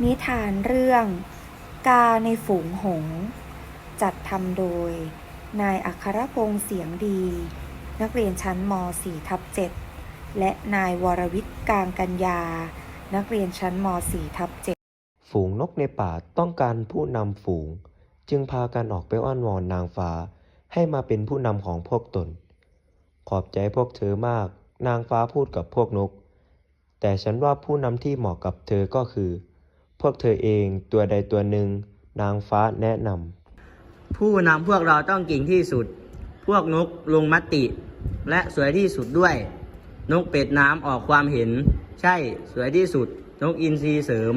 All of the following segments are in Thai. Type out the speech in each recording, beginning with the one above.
นิทานเรื่อง กาในฝูงหง จัดทำโดย นายอัครพงษ์เสียงดี นักเรียนชั้นม .4 ทับ7และนายวรวิทย์กางกัญญา นักเรียนชั้นม .4 ทับ7ฝูงนกในป่าต้องการผู้นำฝูง จึงพากันออกไปอ้อนวอนนางฟ้า ให้มาเป็นผู้นำของพวกตน ขอบใจพวกเธอมาก นางฟ้าพูดกับพวกนก แต่ฉันว่าผู้นำที่เหมาะกับเธอก็คือ พวกเธอเองตัวใดตัวหนึ่ง นางฟ้าแนะนำผู้นำพวกเราต้องเก่งที่สุด พวกนกลงมติ และสวยที่สุดด้วย นกเป็ดน้ำออกความเห็น ใช่สวยที่สุด นกอินทรีเสริม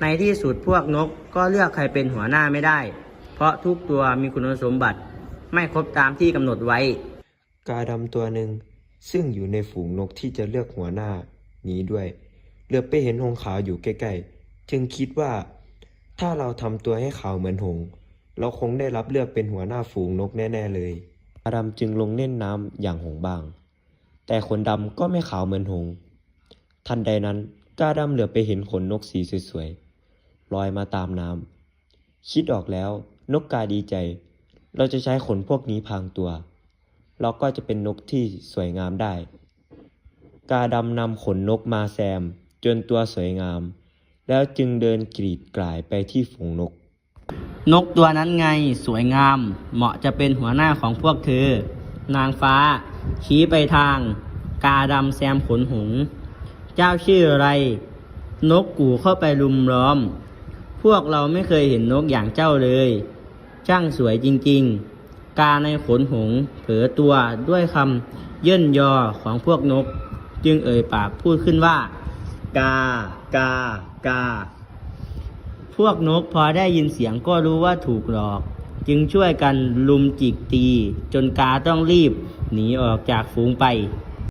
ในที่สุดพวกนกก็เลือกใครเป็นหัวหน้าไม่ได้ เพราะทุกตัวมีคุณสมบัติ ไม่ครบตามที่กำหนดไว้ กาดำตัวหนึ่งซึ่งอยู่ในฝูงนกที่จะเลือกหัวหน้านี้ด้วยเหลือบไปเห็นหงส์ขาวอยู่ใกล้ๆ จึงคิดว่า ถ้าเราทำตัวให้ขาวเหมือนหง เราคงได้รับเลือกเป็นหัวหน้าฝูงนกแน่ ๆเลยกาดำจึงลงเล่นน้ำอย่างหงบ้าง แต่ขนดำก็ไม่ขาวเหมือนหง ทันใดนั้นกาดำเหลือบไปเห็นขนนกสีสวยๆลอยมาตามน้ำคิดออกแล้ว นกกาดีใจ เราจะใช้ขนพวกนี้พรางตัว เราก็จะเป็นนกที่สวยงามได้ กาดำนำขนนกมาแซม จนตัวสวยงาม แล้วจึงเดินกรีดกลายไปที่ฝูงนก นกตัวนั้นไงสวยงาม เหมาะจะเป็นหัวหน้าของพวกเธอ นางฟ้า ชี้ไปทาง กาดำแซมขนหง เจ้าชื่ออะไร นกกู่เข้าไปลุมล้อม พวกเราไม่เคยเห็นนกอย่างเจ้าเลย ช่างสวยจริงๆ กาในขนหง เผลอตัวด้วยคำเย่นยอของพวกนก จึงเอ่ยปากพูดขึ้นว่า กา กา กา พวกนกพอได้ยินเสียงก็รู้ว่าถูกหลอก จึงช่วยกันลุมจิกตี จนกาต้องรีบ หนีออกจากฝูงไป